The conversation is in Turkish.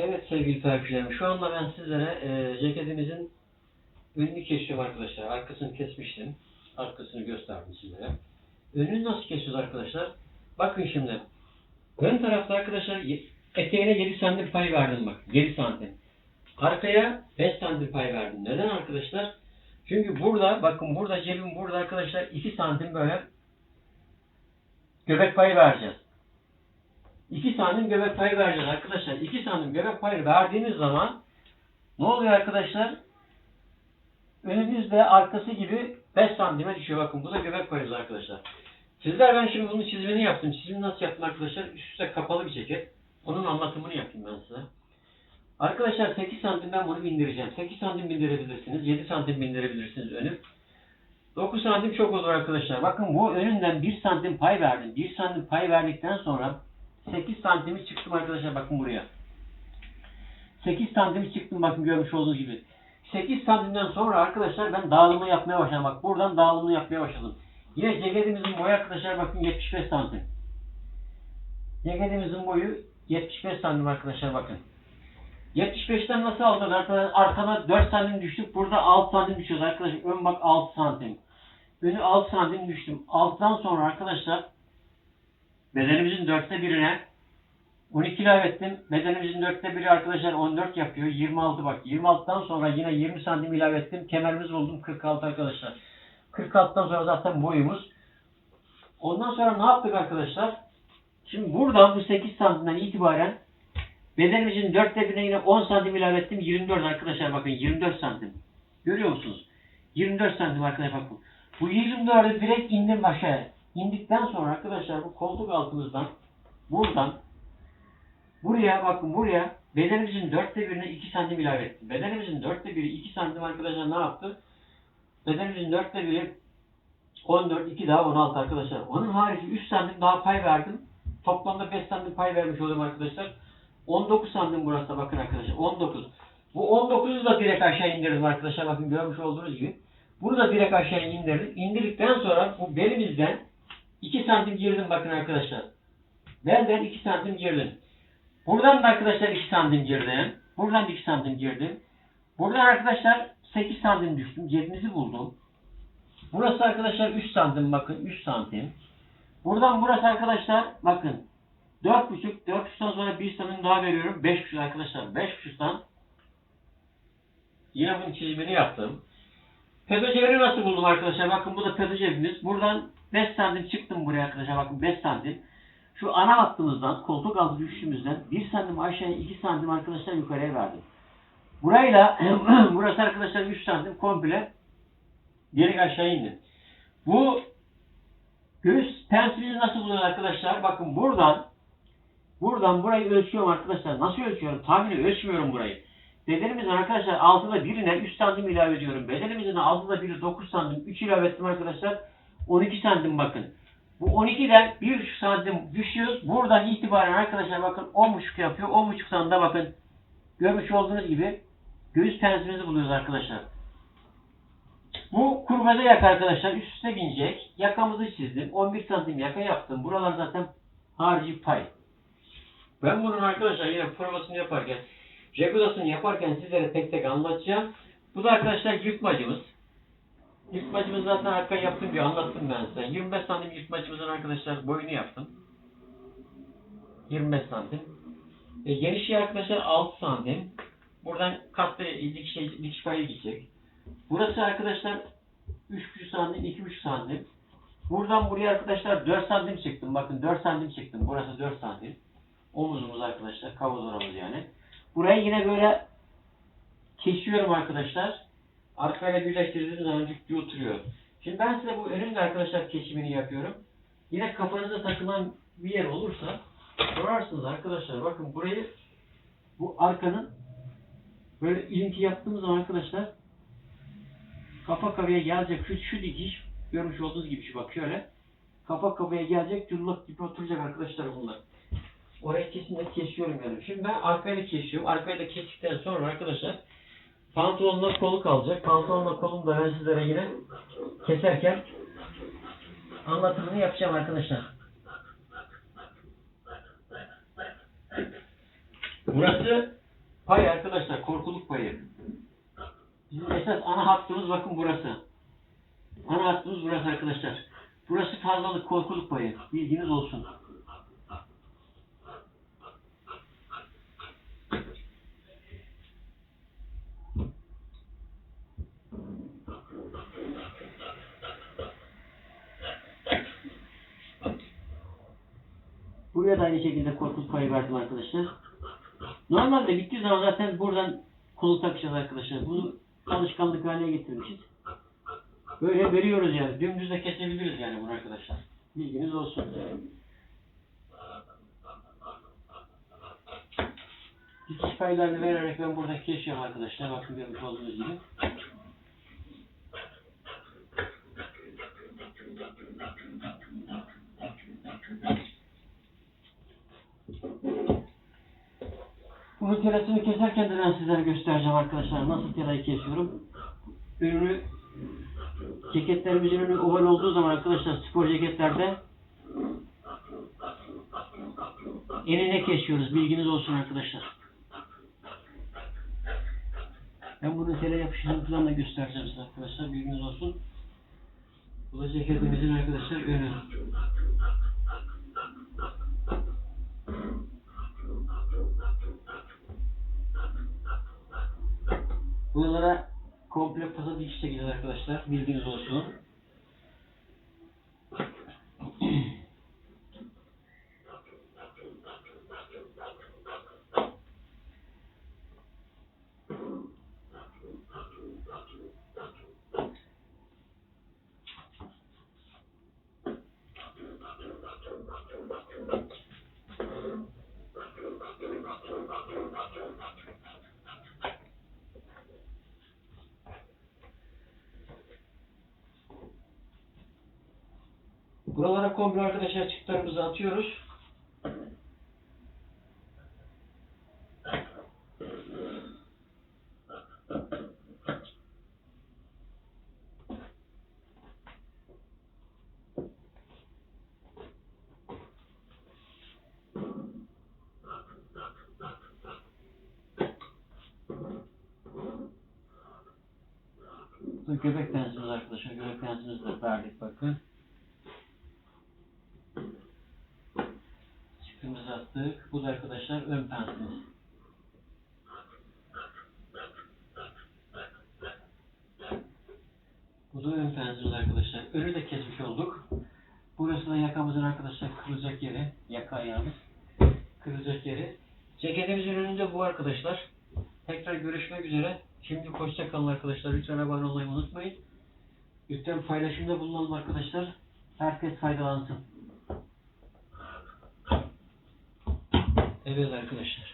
Evet sevgili takipçilerim, şu anda ben sizlere e, ceketimizin önünü kesiyorum arkadaşlar. Arkasını kesmiştim. Arkasını gösterdim sizlere. Önünü nasıl kesiyoruz arkadaşlar? Bakın şimdi. Ön tarafta arkadaşlar eteğine 7 santim pay verdim bak. 7 santim. Arkaya 5 santim pay verdim. Neden arkadaşlar? Çünkü burada bakın burada cebim burada arkadaşlar 2 santim böyle göbek payı vereceğiz. 2 santim göbek payı vereceğiz arkadaşlar. 2 santim göbek payı verdiğimiz zaman ne oluyor arkadaşlar? Önünüzde arkası gibi 5 santime düşüyor. Bakın bu da göbek payımız arkadaşlar. Sizler ben şimdi bunun çizimini yaptım. Çizimi nasıl yaptım arkadaşlar? Üst üste kapalı bir ceket. Onun anlatımını yapayım ben size. Arkadaşlar 8 santim ben bunu bindireceğim. 8 santim bindirebilirsiniz. 7 santim bindirebilirsiniz önü. 9 santim çok olur arkadaşlar. Bakın bu önünden 1 santim pay verdim. 1 santim pay verdikten sonra 8 santimi çıktım arkadaşlar bakın buraya. 8 santimi çıktım bakın görmüş olduğunuz gibi. 8 santimden sonra arkadaşlar ben dağılımı yapmaya başladım. Bak buradan dağılımını yapmaya başladım. Yine ceketimizin boyu arkadaşlar bakın 75 santim. Ceketimizin boyu 75 santim arkadaşlar bakın. 75'ten nasıl aldık arkadaşlar? Arkada 4 santim düştük. Burada 6 santim düşüyoruz arkadaşlar. Ön bak 6 santim. Önü 6 santim düştüm. Alttan sonra arkadaşlar bedenimizin dörtte birine 12 ilave ettim. Bedenimizin dörtte biri arkadaşlar 14 yapıyor. 26 bak. 26'dan sonra yine 20 santim ilave ettim. Kemerimiz buldum 46 arkadaşlar. 46'dan sonra zaten boyumuz. Ondan sonra ne yaptık arkadaşlar? Şimdi buradan bu 8 santimden itibaren bedenimizin dörtte birine yine 10 santim ilave ettim. 24 arkadaşlar bakın 24 santim. Görüyor musunuz? 24 santim arkadaşlar bakın. Bu 24'ü direkt indim aşağıya. İndikten sonra arkadaşlar bu koltuk altımızdan buradan buraya bakın buraya bedenimizin dörtte birine 2 santim ilave ettim. Bedenimizin dörtte biri 2 santim arkadaşlar ne yaptı? Bedenimizin dörtte biri 14, 2 daha 16 arkadaşlar. Onun harici 3 santim daha pay verdim. Toplamda 5 santim pay vermiş oldum arkadaşlar. 19 santim burası da bakın arkadaşlar. 19. Bu 19'u da direkt aşağı indirdim arkadaşlar. Bakın görmüş olduğunuz gibi. Bunu da direkt aşağı indirdim. İndirdikten sonra bu belimizden 2 santim girdim bakın arkadaşlar. Belden 2 santim girdim. Buradan da arkadaşlar 2 santim girdim. Buradan da 2 santim girdim. Buradan arkadaşlar 8 santim düştüm. Cebimizi buldum. Burası arkadaşlar 3 santim bakın 3 santim. Buradan burası arkadaşlar bakın 4,5 4,5'tan sonra 1 santim daha veriyorum. 5,5 arkadaşlar. 5,5'tan yine bunun çizimini yaptım. Pedo cebini nasıl buldum arkadaşlar? Bakın bu da pedo cebimiz. Buradan 5 santim çıktım buraya arkadaşlar. Bakın 5 santim. Şu ana hattımızdan, koltuk altı düşüşümüzden 1 santim aşağıya 2 santim arkadaşlar yukarıya verdim. Burayla burası arkadaşlar 3 santim komple direkt aşağı indi. Bu göğüs pensimizi nasıl buluyor arkadaşlar? Bakın buradan buradan burayı ölçüyorum arkadaşlar. Nasıl ölçüyorum? Tahmini ölçmüyorum burayı. Bedenimizin arkadaşlar altıda birine 3 santim ilave ediyorum. Bedenimizin altıda biri 9 santim. 3 ilave ettim arkadaşlar. 12 santim bakın. Bu 12'den 1,5 santim düşüyoruz. Buradan itibaren arkadaşlar bakın 10,5 yapıyor. 10,5 santimde bakın görmüş olduğunuz gibi göğüs pensimizi buluyoruz arkadaşlar. Bu kurmada yaka arkadaşlar üst üste binecek. Yakamızı çizdim. 11 santim yaka yaptım. Buralar zaten harici pay. Ben bunun arkadaşlar yine provasını yaparken Regulasını yaparken sizlere tek tek anlatacağım. Bu da arkadaşlar yırtmacımız. Yırtmacımız zaten arka yaptım bir anlattım ben size. 25 santim yırtmacımızın arkadaşlar boyunu yaptım. 25 santim. E, genişliği arkadaşlar 6 santim. Buradan katlı dikiş, dikiş payı gidecek. Burası arkadaşlar 3,5 santim, 2,5 santim. Buradan buraya arkadaşlar 4 santim çıktım. Bakın 4 santim çıktım. Burası 4 santim. Omuzumuz arkadaşlar. Kavuz oramız yani. Burayı yine böyle kesiyorum arkadaşlar. Arkayla birleştirdiğim zaman diye oturuyor. Şimdi ben size bu önümde arkadaşlar kesimini yapıyorum. Yine kafanıza takılan bir yer olursa sorarsınız arkadaşlar. Bakın burayı bu arkanın böyle ilinti yaptığımız zaman arkadaşlar kafa kafaya gelecek şu, şu dikiş görmüş olduğunuz gibi şu bak şöyle kafa kafaya gelecek cullak gibi oturacak arkadaşlar bunlar. Orayı kesinlikle kesiyorum yani. Şimdi ben arkayı da kesiyorum. Arkayı da kestikten sonra arkadaşlar pantolonla kolu kalacak. Pantolonla kolum da ben sizlere yine keserken anlatımını yapacağım arkadaşlar. Burası Pay arkadaşlar korkuluk payı. Bizim esas ana hattımız bakın burası. Ana hattımız burası arkadaşlar. Burası fazlalık korkuluk payı. Bilginiz olsun. Buraya da aynı şekilde korkuluk payı verdim arkadaşlar. Normalde bittiği zaman zaten buradan kolu takacağız arkadaşlar. Bunu alışkanlık haline getirmişiz. Böyle veriyoruz yani. Dümdüz de kesebiliriz yani bunu arkadaşlar. Bilginiz olsun. Dikiş paylarını vererek ben burada kesiyorum arkadaşlar. Bakın görmüş olduğunuz gibi. Bunun telasını keserken de ben sizlere göstereceğim arkadaşlar. Nasıl telayı kesiyorum. Ürünü ceketlerimizin ürünü oval olduğu zaman arkadaşlar spor ceketlerde enine kesiyoruz. Bilginiz olsun arkadaşlar. Ben bunun tele yapışını falan da göstereceğim size arkadaşlar. Bilginiz olsun. Bu da ceketimizin arkadaşlar önü. Buralara komple pasa dikiş çekeceğiz arkadaşlar. Bilginiz olsun. Buralara komple arkadaşlar çıktılarımızı atıyoruz. Göbek pensimiz arkadaşlar. Göbek pensimizi de verdik bakın. Attık. Bu da arkadaşlar ön pensimiz. Bu da ön pensimiz arkadaşlar. Önü de kesmiş olduk. Burası da yakamızın arkadaşlar kırılacak yeri. Yaka ayağımız. Kırılacak yeri. Ceketimizin önünde bu arkadaşlar. Tekrar görüşmek üzere. Şimdi hoşça kalın arkadaşlar. Lütfen abone olmayı unutmayın. Lütfen paylaşımda bulunalım arkadaşlar. Herkes faydalansın. Evet arkadaşlar.